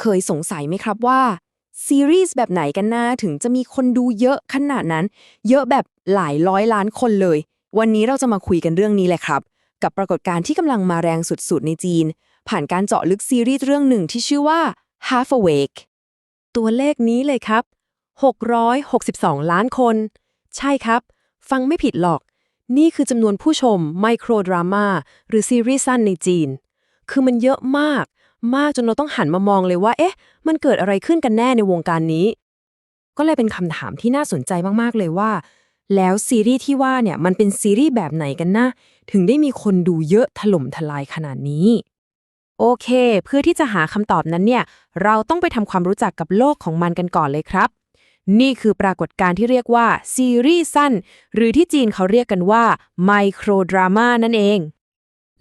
เคยสงสัยไหมครับว่าซีรีส์แบบไหนกันนะถึงจะมีคนดูเยอะขนาดนั้น เยอะแบบหลายร้อยล้านคนเลย วันนี้เราจะมาคุยกันเรื่องนี้แหละครับ กับปรากฏการณ์ที่กำลังมาแรงสุดๆ ในจีน ผ่านการเจาะลึกซีรีส์เรื่องหนึ่งที่ชื่อว่า Half Awake ตัวเลขนี้เลยครับ 662 ล้านคน ใช่ครับ ฟังไม่ผิดหรอก นี่คือจำนวนผู้ชมไมโครดราม่าหรือซีรีส์สั้นในจีน คือมันเยอะมาก มากจนเราต้องหันมามองเลยว่า เอ๊ะ มันเกิดอะไรขึ้นกันแน่ในวงการนี้ ก็เลยเป็นคำถามที่น่าสนใจมากๆเลยว่า แล้วซีรีส์ที่ว่าเนี่ยมันเป็นซีรีส์แบบไหนกันนะ ถึงได้มีคนดูเยอะถล่มทลายขนาดนี้ โอเค เพื่อที่จะหาคำตอบนั้นเนี่ย เราต้องไปทำความรู้จักกับโลกของมันกันก่อนเลยครับ นี่คือปรากฏการณ์ที่เรียกว่าซีรีส์สั้น หรือที่จีนเขาเรียกกันว่าไมโครดราม่านั่นเอง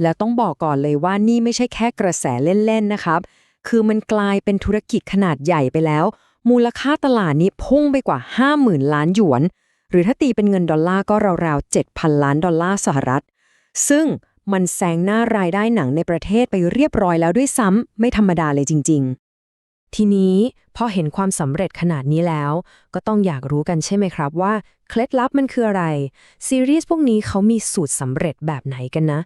แล้วต้องบอกก่อนเลยว่านี่ไม่ใช่แค่กระแสเล่นๆนะครับ คือมันกลายเป็นธุรกิจขนาดใหญ่ไปแล้ว มูลค่าตลาดนี้พุ่งไปกว่า 50,000 ล้านหยวน หรือถ้าตีเป็นเงินดอลลาร์ก็ราวๆ 7,000 ล้านดอลลาร์สหรัฐ ซึ่งมันแซงหน้ารายได้หนังในประเทศไปเรียบร้อยแล้วด้วยซ้ำไม่ธรรมดาเลยจริง ๆทีนี้พอเห็นความสำเร็จขนาดนี้แล้ว ก็ต้องอยากรู้กันใช่ไหมครับว่า เคล็ดลับมันคืออะไร ซีรีส์พวกนี้เขามีสูตรสำเร็จแบบไหนกันนะ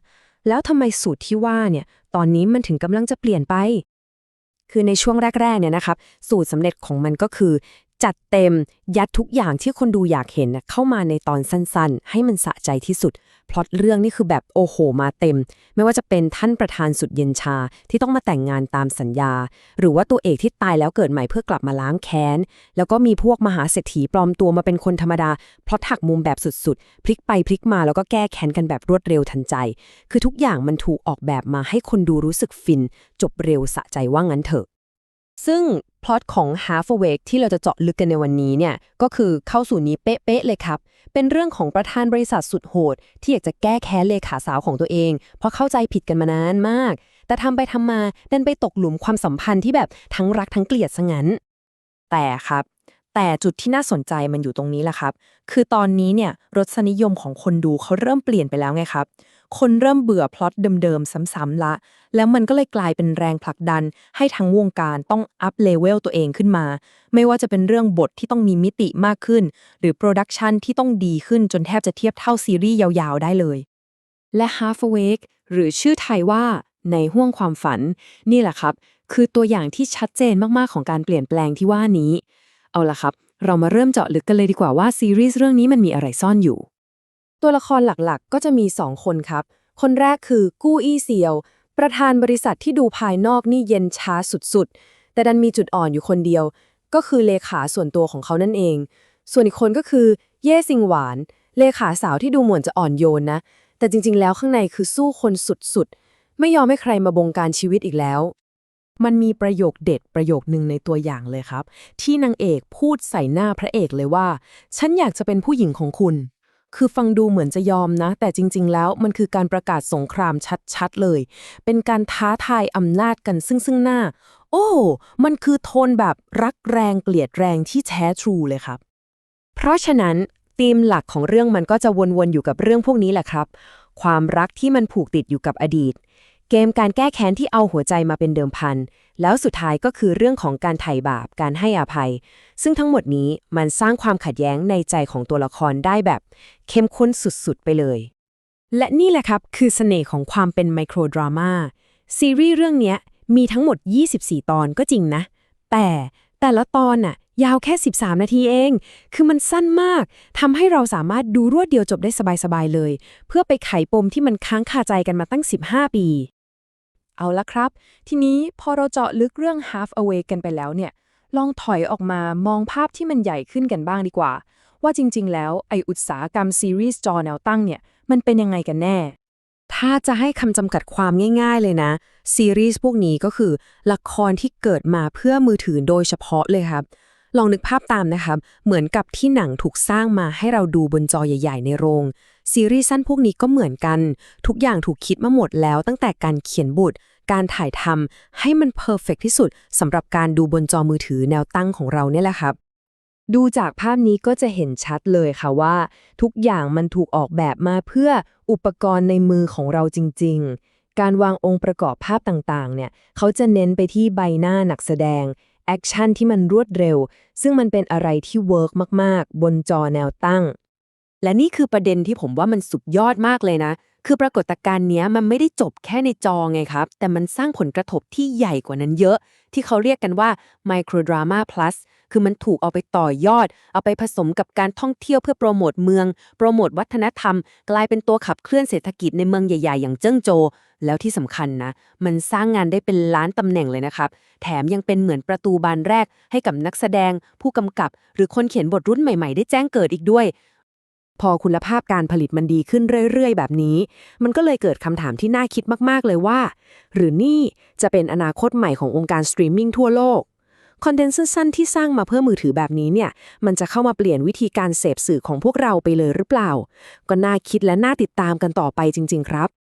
แล้วทำไมสูตรที่ว่าเนี่ยตอนนี้มันถึงกำลังจะเปลี่ยนไป คือในช่วงแรกๆเนี่ยนะครับ สูตรสำเร็จของมันก็คือ จัดเต็มยัดทุกอย่างที่คนดูอยากเห็นนะเข้ามาในตอนสั้นๆ ให้มันสะใจที่สุด พล็อตเรื่องนี่คือแบบโอ้โหมาเต็ม ไม่ว่าจะเป็นท่านประธานสุดเย็นชาที่ต้องมาแต่งงานตามสัญญา หรือว่าตัวเอกที่ตายแล้วเกิดใหม่เพื่อกลับมาล้างแค้น แล้วก็มีพวกมหาเศรษฐีปลอมตัวมาเป็นคนธรรมดาพล็อตหักมุมแบบสุดๆ พลิกไปพลิกมาแล้วก็แก้แค้นกันแบบรวดเร็วทันใจ คือทุกอย่างมันถูกออกแบบมาให้คนดูรู้สึกฟิน จบเร็วสะใจว่างั้นเถอะ ซึ่งพล็อตของ Half Awake ที่เราจะเจาะลึกกันในวันนี้เนี่ยก็คือเข้าสู่นี้เป๊ะๆเลยครับ เป็นเรื่องของประธานบริษัทสุดโหด ที่อยากจะแก้แค้นเลขาสาวของตัวเอง เพราะเข้าใจผิดกันมานานมาก แต่ทำไปทำมาดันไปตกหลุมความสัมพันธ์ที่แบบทั้งรักทั้งเกลียดซะงั้น แต่ครับ แต่จุดที่น่าสนใจมันอยู่ตรงนี้แหละครับ คือตอนนี้เนี่ยรสนิยมของคนดูเขาเริ่มเปลี่ยนไปแล้วไงครับ คนเริ่มเบื่อพล็อตเดิมๆ ซ้ำๆละ แล้วมันก็เลยกลายเป็นแรงผลักดัน ให้ทั้งวงการต้องอัพเลเวลตัวเองขึ้นมา ไม่ว่าจะเป็นเรื่องบทที่ต้องมีมิติมากขึ้น หรือโปรดักชันที่ต้องดีขึ้นจนแทบจะเทียบเท่าซีรีส์ยาวๆ ได้เลย และ Half Awake หรือชื่อไทยว่าในห้วงความฝัน นี่แหละครับ คือตัวอย่างที่ชัดเจนมากๆของการเปลี่ยนแปลงที่ว่านี้ เอาละครับ เรามาเริ่มเจาะลึกกันเลยดีกว่าว่าซีรีส์เรื่องนี้มันมีอะไรซ่อนอยู่ ตัวละครหลักๆ ก็จะมี 2 คนครับ คนแรกคือกู้อี้เซียว ประธานบริษัทที่ดูภายนอกนี่เย็นช้าสุดๆ แต่ดันมีจุดอ่อนอยู่คนเดียว ก็คือเลขาส่วนตัวของเขานั่นเอง ส่วนอีกคนก็คือเย่ซิงหวาน เลขาสาวที่ดูเหมือนจะอ่อนโยนนะ แต่จริง ๆ แล้วข้างในคือสู้คนสุดๆ ไม่ยอมให้ใครมาบงการชีวิตอีกแล้วมันมีประโยคเด็ดประโยคนึงในตัวอย่างเลยครับ ที่นางเอกพูดใส่หน้าพระเอกเลยว่า ฉันอยากจะเป็นผู้หญิงของคุณ คือฟังดูเหมือนจะยอมนะ แต่จริง ๆ แล้วมันคือการประกาศสงครามชัดๆเลย เป็นการท้าทายอำนาจกันซึ่งซึ่งหน้า โอ้ มันคือโทนแบบรักแรงเกลียดแรงที่แท้ทรูเลยครับ เพราะฉะนั้นธีมหลักของเรื่องมันก็จะวนๆอยู่กับเรื่องพวกนี้แหละครับ ความรักที่มันผูกติดอยู่กับอดีต เกมการแก้แค้นที่เอาหัวใจมาเป็นเดิมพัน แล้วสุดท้ายก็คือเรื่องของการไถ่บาป การให้อภัย ซึ่งทั้งหมดนี้มันสร้างความขัดแย้งในใจของตัวละครได้แบบ เข้มข้นสุดๆ ไปเลย และนี่แหละครับคือเสน่ห์ของความเป็นไมโครดราม่าซีรีส์เรื่องนี้มีทั้งหมด 24 ตอนก็จริงนะ แต่แต่ละตอนน่ะยาวแค่ 13 นาทีเอง คือมันสั้นมากทำให้เราสามารถดูรวดเดียวจบได้สบายๆเลย เพื่อไปไขปมที่มันค้างคาใจกันมาตั้ง 15 ปี เอาละครับ ทีนี้พอเราเจาะลึกเรื่อง Half Awake กันไปแล้วเนี่ย ลองถอยออกมามองภาพที่มันใหญ่ขึ้นกันบ้างดีกว่า ว่าจริง ๆ แล้วไออุตสาหกรรมซีรีส์จอแนวตั้งเนี่ย มันเป็นยังไงกันแน่ ถ้าจะให้คำจำกัดความง่าย ๆ เลยนะ ซีรีส์พวกนี้ก็คือ ละครที่เกิดมาเพื่อมือถือโดยเฉพาะเลยครับ ลองนึกภาพตามนะครับเหมือนกับที่หนังถูกสร้างมาให้เราดูบนจอใหญ่ ๆ ในโรง ซีรีส์สั้นพวกนี้ก็เหมือนกัน ทุกอย่างถูกคิดมาหมดแล้ว ตั้งแต่การเขียนบทการถ่ายทำให้มันเพอร์เฟกที่สุดสำหรับการดูบนจอมือถือแนวตั้งของเราเนี่ยแหละครับ ดูจากภาพนี้ก็จะเห็นชัดเลยค่ะว่า ทุกอย่างมันถูกออกแบบมาเพื่ออุปกรณ์ในมือของเราจริง ๆ การวางองค์ประกอบภาพต่างๆ เนี่ย เขาจะเน้นไปที่ใบหน้านักแสดง แอคชั่นที่มันรวดเร็ว ซึ่งมันเป็นอะไรที่เวิร์กมาก ๆ บนจอแนวตั้ง และนี่คือประเด็นที่ผมว่ามันสุดยอดมากเลยนะ คือปรากฏการณ์นี้มันไม่ได้จบแค่ในจอไงครับ แต่มันสร้างผลกระทบที่ใหญ่กว่านั้นเยอะ ที่เขาเรียกกันว่า microdrama plus คือมันถูกเอาไปต่อยอด เอาไปผสมกับการท่องเที่ยวเพื่อโปรโมทเมือง โปรโมทวัฒนธรรม กลายเป็นตัวขับเคลื่อนเศรษฐกิจในเมืองใหญ่ๆ อย่างเจิ้งโจแล้วที่สำคัญนะ มันสร้างงานได้เป็นล้านตำแหน่งเลยนะครับ แถมยังเป็นเหมือนประตูบานแรกให้กับนักแสดง ผู้กำกับ หรือคนเขียนบทรุ่นใหม่ๆ ได้แจ้งเกิดอีกด้วยพอคุณภาพการผลิตมันดีขึ้นเรื่อย ๆ แบบนี้ มันก็เลยเกิดคำถามที่น่าคิดมาก ๆ เลยว่า หรือนี่จะเป็นอนาคตใหม่ขององค์การสตรีมมิ่งทั่วโลก คอนเทนต์สั้นๆที่สร้างมาเพื่อมือถือแบบนี้เนี่ย มันจะเข้ามาเปลี่ยนวิธีการเสพสื่อของพวกเราไปเลยหรือเปล่า ก็น่าคิดและน่าติดตามกันต่อไปจริง ๆ ครับ